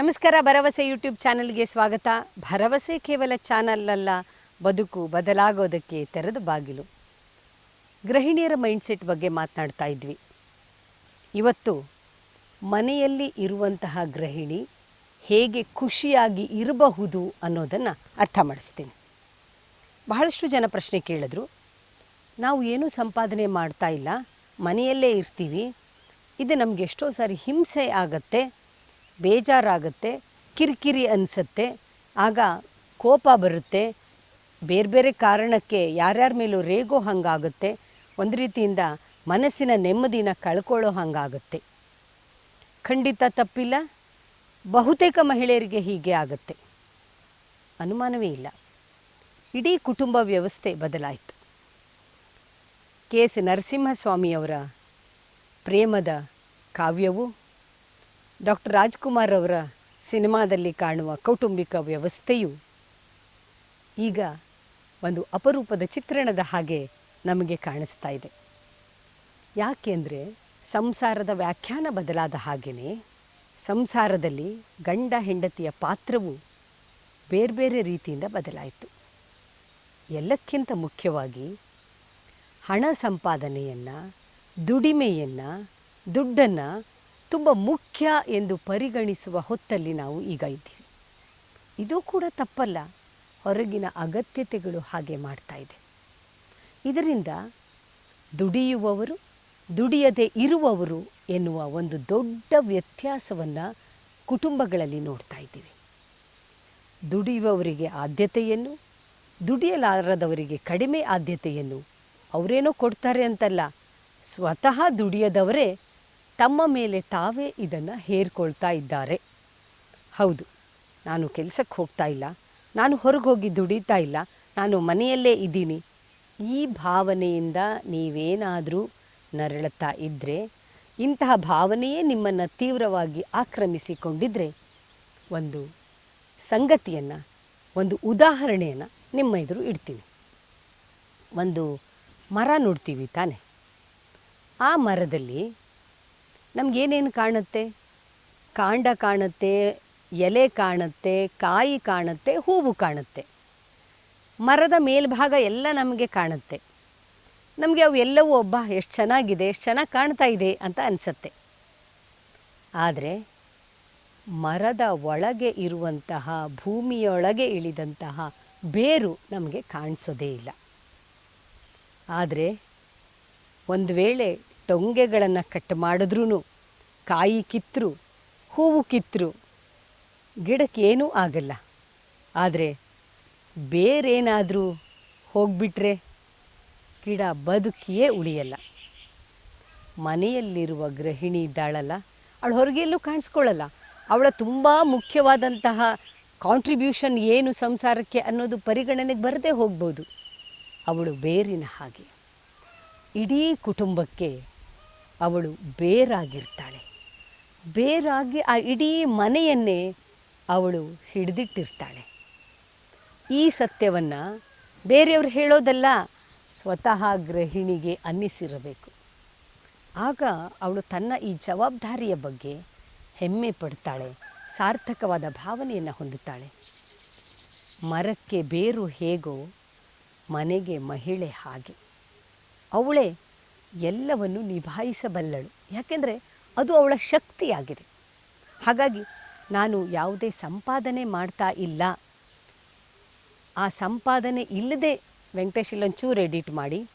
ನಮಸ್ಕಾರ, ಭರವಸೆ ಯೂಟ್ಯೂಬ್ ಚಾನಲ್ಗೆ ಸ್ವಾಗತ. ಭರವಸೆ ಕೇವಲ ಚಾನಲ್ ಅಲ್ಲ ಬದುಕು ಬದಲಾಗೋದಕ್ಕೆ ತೆರೆದ ಬಾಗಿಲು. ಗೃಹಿಣಿಯರ ಮೈಂಡ್ಸೆಟ್ ಬಗ್ಗೆ ಮಾತನಾಡ್ತಾ ಇದ್ವಿ. ಇವತ್ತು ಮನೆಯಲ್ಲಿ ಇರುವಂತಹ ಗೃಹಿಣಿ ಹೇಗೆ ಖುಷಿಯಾಗಿ ಇರಬಹುದು ಅನ್ನೋದನ್ನು ಅರ್ಥ ಮಾಡಿಸ್ತೀನಿ. ಬಹಳಷ್ಟು ಜನ ಪ್ರಶ್ನೆ ಕೇಳಿದ್ರು. ನಾವು ಏನೂ ಸಂಪಾದನೆ ಮಾಡ್ತಾ ಇಲ್ಲ, ಮನೆಯಲ್ಲೇ ಇರ್ತೀವಿ. ಇದು ನಮಗೆ ಎಷ್ಟೋ ಸಾರಿ ಹಿಂಸೆ ಆಗತ್ತೆ. ಬೇಜಾರಾಗುತ್ತೆ, ಕಿರಿಕಿರಿ ಅನಿಸುತ್ತೆ, ಆಗ ಕೋಪ ಬರುತ್ತೆ. ಬೇರೆ ಬೇರೆ ಕಾರಣಕ್ಕೆ ಯಾರ್ಯಾರ ಮೇಲೂ ರೇಗೋ ಹಾಗಾಗುತ್ತೆ. ಒಂದು ರೀತಿಯಿಂದ ಮನಸ್ಸಿನ ನೆಮ್ಮದಿನ ಕಳ್ಕೊಳ್ಳೋ ಹಾಗಾಗುತ್ತೆ. ಖಂಡಿತ ತಪ್ಪಿಲ್ಲ. ಬಹುತೇಕ ಮಹಿಳೆಯರಿಗೆ ಹೀಗೆ ಆಗುತ್ತೆ. ಅನುಮಾನವೇ ಇಲ್ಲ. ಇಡೀ ಕುಟುಂಬ ವ್ಯವಸ್ಥೆ ಬದಲಾಯಿತು. ಕೆ ಎಸ್ ನರಸಿಂಹಸ್ವಾಮಿಯವರ ಪ್ರೇಮದ ಕಾವ್ಯವು ಡಾಕ್ಟರ್ ರಾಜ್ಕುಮಾರ್ ಅವರ ಸಿನಿಮಾದಲ್ಲಿ ಕಾಣುವ ಕೌಟುಂಬಿಕ ವ್ಯವಸ್ಥೆಯು ಈಗ ಒಂದು ಅಪರೂಪದ ಚಿತ್ರಣದ ಹಾಗೆ ನಮಗೆ ಕಾಣಿಸ್ತಾ ಇದೆ. ಯಾಕೆಂದರೆ ಸಂಸಾರದ ವ್ಯಾಖ್ಯಾನ ಬದಲಾದ ಹಾಗೆಯೇ ಸಂಸಾರದಲ್ಲಿ ಗಂಡ ಹೆಂಡತಿಯ ಪಾತ್ರವು ಬೇರೆ ಬೇರೆ ರೀತಿಯಿಂದ ಬದಲಾಯಿತು. ಎಲ್ಲಕ್ಕಿಂತ ಮುಖ್ಯವಾಗಿ ಹಣ ಸಂಪಾದನೆಯನ್ನು, ದುಡಿಮೆಯನ್ನು, ದುಡ್ಡನ್ನು ತುಂಬ ಮುಖ್ಯ ಎಂದು ಪರಿಗಣಿಸುವ ಹೊತ್ತಲ್ಲಿ ನಾವು ಈಗ ಇದ್ದೀವಿ. ಇದು ಕೂಡ ತಪ್ಪಲ್ಲ. ಹೊರಗಿನ ಅಗತ್ಯತೆಗಳು ಹಾಗೆ ಮಾಡ್ತಾ ಇದೆ. ಇದರಿಂದ ದುಡಿಯುವವರು, ದುಡಿಯದೆ ಇರುವವರು ಎನ್ನುವ ಒಂದು ದೊಡ್ಡ ವ್ಯತ್ಯಾಸವನ್ನು ಕುಟುಂಬಗಳಲ್ಲಿ ನೋಡ್ತಾ ಇದ್ದೀವಿ. ದುಡಿಯುವವರಿಗೆ ಆದ್ಯತೆಯನ್ನು, ದುಡಿಯಲಾರದವರಿಗೆ ಕಡಿಮೆ ಆದ್ಯತೆಯನ್ನು ಅವರೇನೋ ಕೊಡ್ತಾರೆ ಅಂತಲ್ಲ. ಸ್ವತಃ ದುಡಿಯದವರೇ ತಮ್ಮ ಮೇಲೆ ತಾವೇ ಇದನ್ನು ಹೇರ್ಕೊಳ್ತಾ ಇದ್ದಾರೆ. ಹೌದು, ನಾನು ಕೆಲಸಕ್ಕೆ ಹೋಗ್ತಾ ಇಲ್ಲ. ನಾನು ಹೊರಗೆ ಹೋಗಿ ದುಡಿತಾ ಇಲ್ಲ. ನಾನು ಮನೆಯಲ್ಲೇ ಇದ್ದೀನಿ. ಈ ಭಾವನೆಯಿಂದ ನೀವೇನಾದರೂ ನರಳುತ್ತಾ ಇದ್ದರೆ ಇಂತಹ ಭಾವನೆಯೇ ನಿಮ್ಮನ್ನು ತೀವ್ರವಾಗಿ ಆಕ್ರಮಿಸಿಕೊಂಡಿದ್ದರೆ ಒಂದು ಸಂಗತಿಯನ್ನು, ಒಂದು ಉದಾಹರಣೆಯನ್ನು ನಿಮ್ಮ ಎದುರು ಇಡ್ತೀನಿ. ಒಂದು ಮರ ನೋಡ್ತೀವಿ ತಾನೆ. ಆ ಮರದಲ್ಲಿ ನಮಗೇನೇನು ಕಾಣುತ್ತೆ? ಕಾಂಡ ಕಾಣುತ್ತೆ, ಎಲೆ ಕಾಣುತ್ತೆ, ಕಾಯಿ ಕಾಣುತ್ತೆ, ಹೂವು ಕಾಣುತ್ತೆ. ಮರದ ಮೇಲ್ಭಾಗ ಎಲ್ಲ ನಮಗೆ ಕಾಣುತ್ತೆ. ನಮಗೆ ಅವು ಎಲ್ಲವೂ, ಒಬ್ಬ, ಎಷ್ಟು ಚೆನ್ನಾಗಿದೆ, ಎಷ್ಟು ಚೆನ್ನಾಗಿ ಕಾಣ್ತಾ ಇದೆ ಅಂತ ಅನಿಸತ್ತೆ. ಆದರೆ, ಮರದ ಒಳಗೆ ಇರುವಂತಹ, ಭೂಮಿಯೊಳಗೆ ಇಳಿದಂತಹ ಬೇರು ನಮಗೆ ಕಾಣಿಸೋದೇ ಇಲ್ಲ. ಆದರೆ, ಒಂದು ವೇಳೆ ಟೊಂಗೆಗಳನ್ನು ಕಟ್ ಮಾಡಿದ್ರೂ ಕಾಯಿ ಕಿತ್ತರು ಹೂವು ಕಿತ್ತರು ಗಿಡಕ್ಕೇನೂ ಆಗಲ್ಲ. ಆದರೆ ಬೇರೇನಾದರೂ ಹೋಗಿಬಿಟ್ರೆ ಗಿಡ ಬದುಕಿಯೇ ಉಳಿಯಲ್ಲ. ಮನೆಯಲ್ಲಿರುವ ಗೃಹಿಣಿ ಇದ್ದಾಳಲ್ಲ, ಅವಳು ಹೊರಗೆಲ್ಲೂ ಕಾಣಿಸ್ಕೊಳ್ಳಲ್ಲ ಅವಳ ತುಂಬ ಮುಖ್ಯವಾದಂತಹ ಕಾಂಟ್ರಿಬ್ಯೂಷನ್ ಏನು ಸಂಸಾರಕ್ಕೆ ಅನ್ನೋದು ಪರಿಗಣನೆಗೆ ಬರದೇ ಹೋಗ್ಬೋದು. ಅವಳು ಬೇರಿನ ಹಾಗೆ. ಇಡೀ ಕುಟುಂಬಕ್ಕೆ ಅವಳು ಬೇರಾಗಿರ್ತಾಳೆ. ಬೇರಾಗಿ ಆ ಇಡೀ ಮನೆಯನ್ನೇ ಅವಳು ಹಿಡಿದಿಟ್ಟಿರ್ತಾಳೆ. ಈ ಸತ್ಯವನ್ನು ಬೇರೆಯವರು ಹೇಳೋದಲ್ಲ, ಸ್ವತಃ ಗೃಹಿಣಿಗೆ ಅನ್ನಿಸಿರಬೇಕು. ಆಗ ಅವಳು ತನ್ನ ಈ ಜವಾಬ್ದಾರಿಯ ಬಗ್ಗೆ ಹೆಮ್ಮೆ ಪಡ್ತಾಳೆ, ಸಾರ್ಥಕವಾದ ಭಾವನೆಯನ್ನು ಹೊಂದುತ್ತಾಳೆ. ಮರಕ್ಕೆ ಬೇರು ಹೇಗೋ ಮನೆಗೆ ಮಹಿಳೆ ಹಾಗೆ. ಅವಳೇ ಎಲ್ಲವನ್ನು ನಿಭಾಯಿಸಬಲ್ಲಳು. ಯಾಕೆಂದರೆ ಅದು ಅವಳ ಶಕ್ತಿಯಾಗಿದೆ. ಹಾಗಾಗಿ ನಾನು ಯಾವುದೇ ಸಂಪಾದನೆ ಮಾಡ್ತಾ ಇಲ್ಲ. ಆ ಸಂಪಾದನೆ ಇಲ್ಲದೆ ವೆಂಕಟೇಶ್ ಇಲ್ಲೊಂಚೂರು ಎಡಿಟ್ ಮಾಡಿ.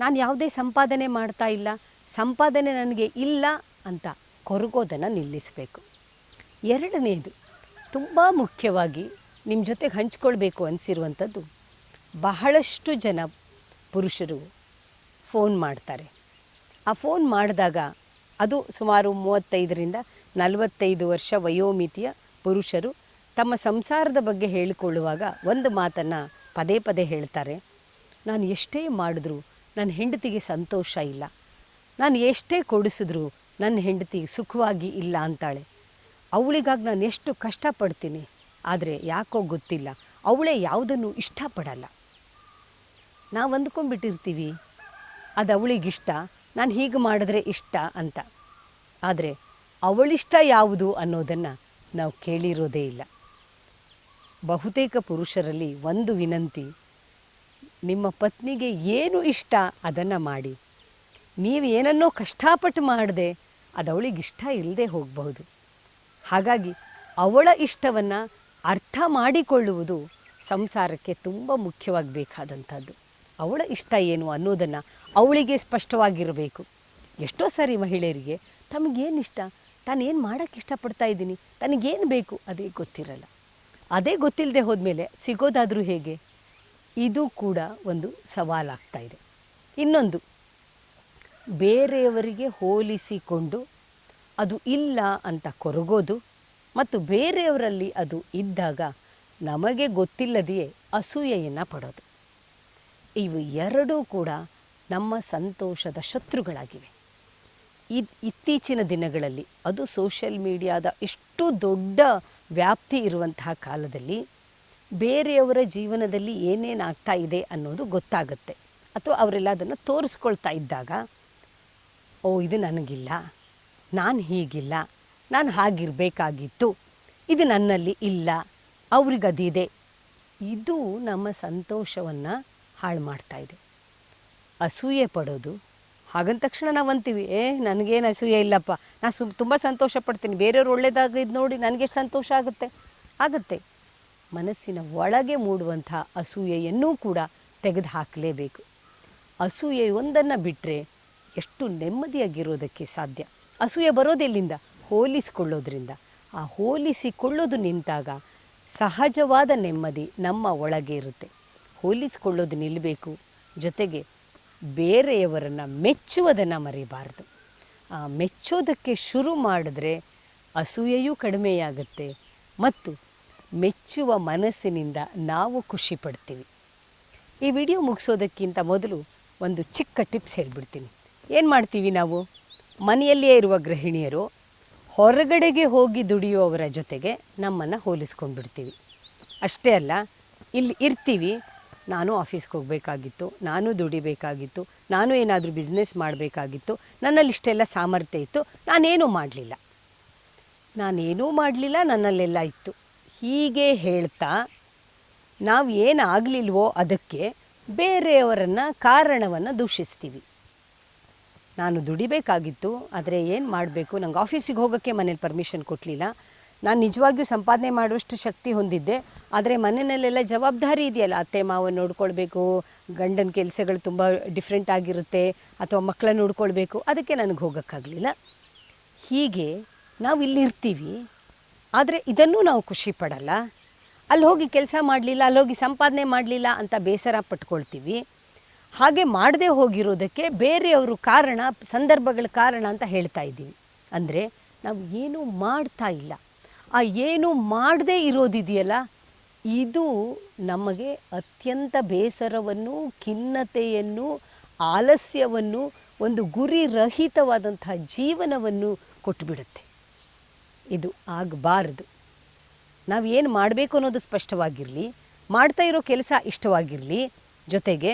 ನಾನು ಯಾವುದೇ ಸಂಪಾದನೆ ಮಾಡ್ತಾ ಇಲ್ಲ. ಸಂಪಾದನೆ ನನಗೆ ಇಲ್ಲ ಅಂತ ಕೊರಗೋದನ್ನು ನಿಲ್ಲಿಸಬೇಕು. ಎರಡನೇದು, ತುಂಬ ಮುಖ್ಯವಾಗಿ ನಿಮ್ಮ ಜೊತೆಗೆ ಹಂಚ್ಕೊಳ್ಬೇಕು ಅನಿಸಿರುವಂಥದ್ದು ಬಹಳಷ್ಟು ಜನ ಪುರುಷರು ಫೋನ್ ಮಾಡ್ತಾರೆ. ಆ ಫೋನ್ ಮಾಡಿದಾಗ ಅದು ಸುಮಾರು ಮೂವತ್ತೈದರಿಂದ ನಲವತ್ತೈದು ವರ್ಷ ವಯೋಮಿತಿಯ ಪುರುಷರು ತಮ್ಮ ಸಂಸಾರದ ಬಗ್ಗೆ ಹೇಳಿಕೊಳ್ಳುವಾಗ ಒಂದು ಮಾತನ್ನು ಪದೇ ಪದೇ ಹೇಳ್ತಾರೆ. ನಾನು ಎಷ್ಟೇ ಮಾಡಿದ್ರೂ ನನ್ನ ಹೆಂಡತಿಗೆ ಸಂತೋಷ ಇಲ್ಲ. ನಾನು ಎಷ್ಟೇ ಕೊಡಿಸಿದ್ರೂ ನನ್ನ ಹೆಂಡತಿ ಸುಖವಾಗಿ ಇಲ್ಲ ಅಂತಾಳೆ. ಅವಳಿಗಾಗಿ ನಾನು ಎಷ್ಟು ಕಷ್ಟಪಡ್ತೀನಿ. ಆದರೆ ಯಾಕೋ ಗೊತ್ತಿಲ್ಲ. ಅವಳೇ ಯಾವುದನ್ನು ಇಷ್ಟಪಡಲ್ಲ. ನಾವು ಅಂದ್ಕೊಂಡ್ಬಿಟ್ಟಿರ್ತೀವಿ. ಅದು ಅವಳಿಗಿಷ್ಟ. ನಾನು ಹೀಗೆ ಮಾಡಿದ್ರೆ ಇಷ್ಟ ಅಂತ. ಆದರೆ ಅವಳಿಷ್ಟ ಯಾವುದು ಅನ್ನೋದನ್ನು ನಾವು ಕೇಳಿರೋದೇ ಇಲ್ಲ. ಬಹುತೇಕ ಪುರುಷರಲ್ಲಿ ಒಂದು ವಿನಂತಿ, ನಿಮ್ಮ ಪತ್ನಿಗೆ ಏನು ಇಷ್ಟ ಅದನ್ನು ಮಾಡಿ. ನೀವು ಏನನ್ನೋ ಕಷ್ಟಪಟ್ಟು ಮಾಡದೆ ಅದು ಅವಳಿಗೆ ಇಷ್ಟ ಇಲ್ಲದೆ ಹೋಗಬಹುದು. ಹಾಗಾಗಿ ಅವಳ ಇಷ್ಟವನ್ನು ಅರ್ಥ ಮಾಡಿಕೊಳ್ಳುವುದು ಸಂಸಾರಕ್ಕೆ ತುಂಬ ಮುಖ್ಯವಾಗಿ ಬೇಕಾದಂಥದ್ದು ಅವಳ ಇಷ್ಟ ಏನು ಅನ್ನೋದನ್ನು ಅವಳಿಗೆ ಸ್ಪಷ್ಟವಾಗಿರಬೇಕು. ಎಷ್ಟೋ ಸಾರಿ ಮಹಿಳೆಯರಿಗೆ, ತಮಗೇನು ಇಷ್ಟ? ತಾನೇನು ಮಾಡೋಕ್ಕೆ ಇಷ್ಟಪಡ್ತಾ ಇದ್ದೀನಿ? ತನಗೇನು ಬೇಕು? ಅದೇ ಗೊತ್ತಿರಲ್ಲ. ಅದೇ ಗೊತ್ತಿಲ್ಲದೆ ಹೋದ್ಮೇಲೆ ಸಿಗೋದಾದರೂ ಹೇಗೆ? ಇದು ಕೂಡ ಒಂದು ಸವಾಲಾಗ್ತಾ ಇದೆ. ಇನ್ನೊಂದು, ಬೇರೆಯವರಿಗೆ ಹೋಲಿಸಿಕೊಂಡು ಅದು ಇಲ್ಲ ಅಂತ ಕೊರಗೋದು ಮತ್ತು ಬೇರೆಯವರಲ್ಲಿ ಅದು ಇದ್ದಾಗ ನಮಗೆ ಗೊತ್ತಿಲ್ಲದೆಯೇ ಅಸೂಯೆಯನ್ನು ಪಡೋದು. ಇವು ಎರಡೂ ಕೂಡ ನಮ್ಮ ಸಂತೋಷದ ಶತ್ರುಗಳಾಗಿವೆ. ಇದ್ ಇತ್ತೀಚಿನ ದಿನಗಳಲ್ಲಿ ಅದು ಸೋಷಿಯಲ್ ಮೀಡಿಯಾದ ಇಷ್ಟು ದೊಡ್ಡ ವ್ಯಾಪ್ತಿ ಇರುವಂತಹ ಕಾಲದಲ್ಲಿ ಬೇರೆಯವರ ಜೀವನದಲ್ಲಿ ಏನೇನಾಗ್ತಾ ಇದೆ ಅನ್ನೋದು ಗೊತ್ತಾಗುತ್ತೆ. ಅಥವಾ ಅವರೆಲ್ಲ ಅದನ್ನು ತೋರಿಸ್ಕೊಳ್ತಾ ಇದ್ದಾಗ, ಓ, ಇದು ನನಗಿಲ್ಲ, ನಾನು ಹೀಗಿಲ್ಲ, ನಾನು ಹಾಗಿರಬೇಕಾಗಿತ್ತು, ಇದು ನನ್ನಲ್ಲಿ ಇಲ್ಲ, ಅವ್ರಿಗದಿದೆ. ಇದು ನಮ್ಮ ಸಂತೋಷವನ್ನು ಹಾಳು ಮಾಡ್ತಾ ಇದೆ. ಅಸೂಯೆ ಪಡೋದು. ಹಾಗಂದ ತಕ್ಷಣ ನಾವು ಅಂತೀವಿ, ಏ, ನನಗೇನು ಅಸೂಯೆ ಇಲ್ಲಪ್ಪ. ನಾನು ಸು ತುಂಬ ಸಂತೋಷ ಪಡ್ತೀನಿ. ಬೇರೆಯವ್ರು ಒಳ್ಳೇದಾಗಿದ್ದು ನೋಡಿ ನನಗೆ ಸಂತೋಷ ಆಗುತ್ತೆ. ಆಗುತ್ತೆ. ಮನಸ್ಸಿನ ಒಳಗೆ ಮೂಡುವಂಥ ಅಸೂಯೆಯನ್ನೂ ಕೂಡ ತೆಗೆದು ಹಾಕಲೇಬೇಕು. ಅಸೂಯೆ ಒಂದನ್ನು ಬಿಟ್ಟರೆ ಎಷ್ಟು ನೆಮ್ಮದಿಯಾಗಿರೋದಕ್ಕೆ ಸಾಧ್ಯ. ಅಸೂಯೆ ಬರೋದೆಲ್ಲಿಂದ ಹೋಲಿಸಿಕೊಳ್ಳೋದ್ರಿಂದ. ಆ ಹೋಲಿಸಿಕೊಳ್ಳೋದು ನಿಂತಾಗ ಸಹಜವಾದ ನೆಮ್ಮದಿ ನಮ್ಮ ಒಳಗೆ ಇರುತ್ತೆ. ಹೋಲಿಸಿಕೊಳ್ಳೋದು ನಿಲ್ಲಬೇಕು. ಜೊತೆಗೆ ಬೇರೆಯವರನ್ನು ಮೆಚ್ಚುವುದನ್ನು ಮರಿಬಾರ್ದು. ಆ ಮೆಚ್ಚೋದಕ್ಕೆ ಶುರು ಮಾಡಿದ್ರೆ ಅಸೂಯೆಯೂ ಕಡಿಮೆಯಾಗುತ್ತೆ ಮತ್ತು ಮೆಚ್ಚುವ ಮನಸ್ಸಿನಿಂದ ನಾವು ಖುಷಿ ಪಡ್ತೀವಿ. ಈ ವಿಡಿಯೋ ಮುಗಿಸೋದಕ್ಕಿಂತ ಮೊದಲು ಒಂದು ಚಿಕ್ಕ ಟಿಪ್ಸ್ ಹೇಳ್ಬಿಡ್ತೀನಿ. ಏನು ಮಾಡ್ತೀವಿ ನಾವು? ಮನೆಯಲ್ಲಿಯೇ ಇರುವ ಗೃಹಿಣಿಯರು ಹೊರಗಡೆಗೆ ಹೋಗಿ ದುಡಿಯುವವರ ಜೊತೆಗೆ ನಮ್ಮನ್ನು ಹೋಲಿಸ್ಕೊಂಡ್ಬಿಡ್ತೀವಿ. ಅಷ್ಟೇ ಅಲ್ಲ, ಇಲ್ಲಿ ಇರ್ತೀವಿ ನಾನು ಆಫೀಸ್ಗೆ ಹೋಗಬೇಕಾಗಿತ್ತು, ನಾನು ದುಡಿಬೇಕಾಗಿತ್ತು, ನಾನು ಏನಾದರೂ ಬಿಸ್ನೆಸ್ ಮಾಡಬೇಕಾಗಿತ್ತು, ನನ್ನಲ್ಲಿ ಇಷ್ಟೆಲ್ಲ ಸಾಮರ್ಥ್ಯ ಇತ್ತು, ನಾನೇನೂ ಮಾಡಲಿಲ್ಲ. ನಾನೇನೂ ಮಾಡಲಿಲ್ಲ, ನನ್ನಲ್ಲೆಲ್ಲ ಇತ್ತು. ಹೀಗೆ ಹೇಳ್ತಾ ನಾವು ಏನಾಗಲಿಲ್ವೋ ಅದಕ್ಕೆ ಬೇರೆಯವರನ್ನು ಕಾರಣವನ್ನು ದೂಷಿಸ್ತೀವಿ. ನಾನು ದುಡಿಬೇಕಾಗಿತ್ತು, ಆದರೆ ಏನು ಮಾಡಬೇಕು? ನಂಗೆ ಆಫೀಸಿಗೆ ಹೋಗೋಕ್ಕೆ ಮನೇಲಿ ಪರ್ಮಿಷನ್ ಕೊಡಲಿಲ್ಲ ನಾನು ನಿಜವಾಗಿಯೂ ಸಂಪಾದನೆ ಮಾಡುವಷ್ಟು ಶಕ್ತಿ ಹೊಂದಿದ್ದೆ. ಆದರೆ ಮನೆಯಲ್ಲೆಲ್ಲ ಜವಾಬ್ದಾರಿ ಇದೆಯಲ್ಲ, ಅತ್ತೆ, ಮಾವ ನೋಡ್ಕೊಳ್ಬೇಕು, ಗಂಡನ ಕೆಲಸಗಳು ತುಂಬ ಡಿಫ್ರೆಂಟ್ ಆಗಿರುತ್ತೆ, ಅಥವಾ ಮಕ್ಕಳನ್ನ ನೋಡ್ಕೊಳ್ಬೇಕು, ಅದಕ್ಕೆ ನನಗೆ ಹೋಗೋಕ್ಕಾಗಲಿಲ್ಲ. ಹೀಗೆ ನಾವು ಇಲ್ಲಿರ್ತೀವಿ ಆದರೆ ಇದನ್ನೂ ನಾವು ಖುಷಿ ಪಡಲ್ಲ. ಅಲ್ಲಿ ಹೋಗಿ ಕೆಲಸ ಮಾಡಲಿಲ್ಲ, ಅಲ್ಲಿ ಹೋಗಿ ಸಂಪಾದನೆ ಮಾಡಲಿಲ್ಲ ಅಂತ ಬೇಸರ ಪಟ್ಕೊಳ್ತೀವಿ. ಹಾಗೆ ಮಾಡದೆ ಹೋಗಿರೋದಕ್ಕೆ ಬೇರೆಯವರು ಕಾರಣ, ಸಂದರ್ಭಗಳ ಕಾರಣ ಅಂತ ಹೇಳ್ತಾ ಇದ್ದೀವಿ. ಅಂದರೆ ನಾವು ಏನೂ ಮಾಡ್ತಾ ಇಲ್ಲ. ಆ ಏನು ಮಾಡದೇ ಇರೋದಿದೆಯಲ್ಲ, ಇದು ನಮಗೆ ಅತ್ಯಂತ ಬೇಸರವನ್ನು, ಖಿನ್ನತೆಯನ್ನು, ಆಲಸ್ಯವನ್ನು, ಒಂದು ಗುರಿ ರಹಿತವಾದಂತಹ ಜೀವನವನ್ನು ಕೊಟ್ಟುಬಿಡುತ್ತೆ ಇದು ಆಗಬಾರದು. ನಾವು ಏನು ಮಾಡಬೇಕು ಅನ್ನೋದು ಸ್ಪಷ್ಟವಾಗಿರಲಿ, ಮಾಡ್ತಾ ಇರೋ ಕೆಲಸ ಇಷ್ಟವಾಗಿರಲಿ, ಜೊತೆಗೆ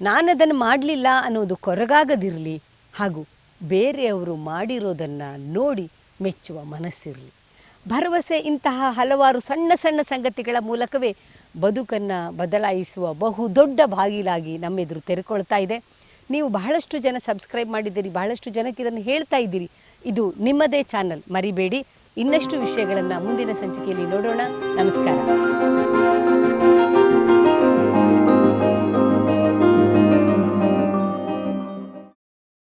ನಾನು ಅದನ್ನು ಮಾಡಲಿಲ್ಲ ಅನ್ನೋದು ಕೊರಗಾಗದಿರಲಿ, ಹಾಗೂ ಬೇರೆಯವರು ಮಾಡಿರೋದನ್ನು ನೋಡಿ ಮೆಚ್ಚುವ ಮನಸ್ಸಿರಲಿ. ಭರವಸೆ ಇಂತಹ ಹಲವಾರು ಸಣ್ಣ ಸಣ್ಣ ಸಂಗತಿಗಳ ಮೂಲಕವೇ ಬದುಕನ್ನು ಬದಲಾಯಿಸುವ ಬಹು ದೊಡ್ಡ ಬಾಗಿಲಾಗಿ ನಮ್ಮೆದುರು ತೆರೆಕೊಳ್ತಾ ಇದೆ. ನೀವು ಬಹಳಷ್ಟು ಜನ ಸಬ್ಸ್ಕ್ರೈಬ್ ಮಾಡಿದ್ದೀರಿ, ಬಹಳಷ್ಟು ಜನಕ್ಕೆ ಇದನ್ನು ಹೇಳ್ತಾ ಇದ್ದೀರಿ. ಇದು ನಿಮ್ಮದೇ ಚಾನಲ್, ಮರಿಬೇಡಿ. ಇನ್ನಷ್ಟು ವಿಷಯಗಳನ್ನು ಮುಂದಿನ ಸಂಚಿಕೆಯಲ್ಲಿ ನೋಡೋಣ. ನಮಸ್ಕಾರ.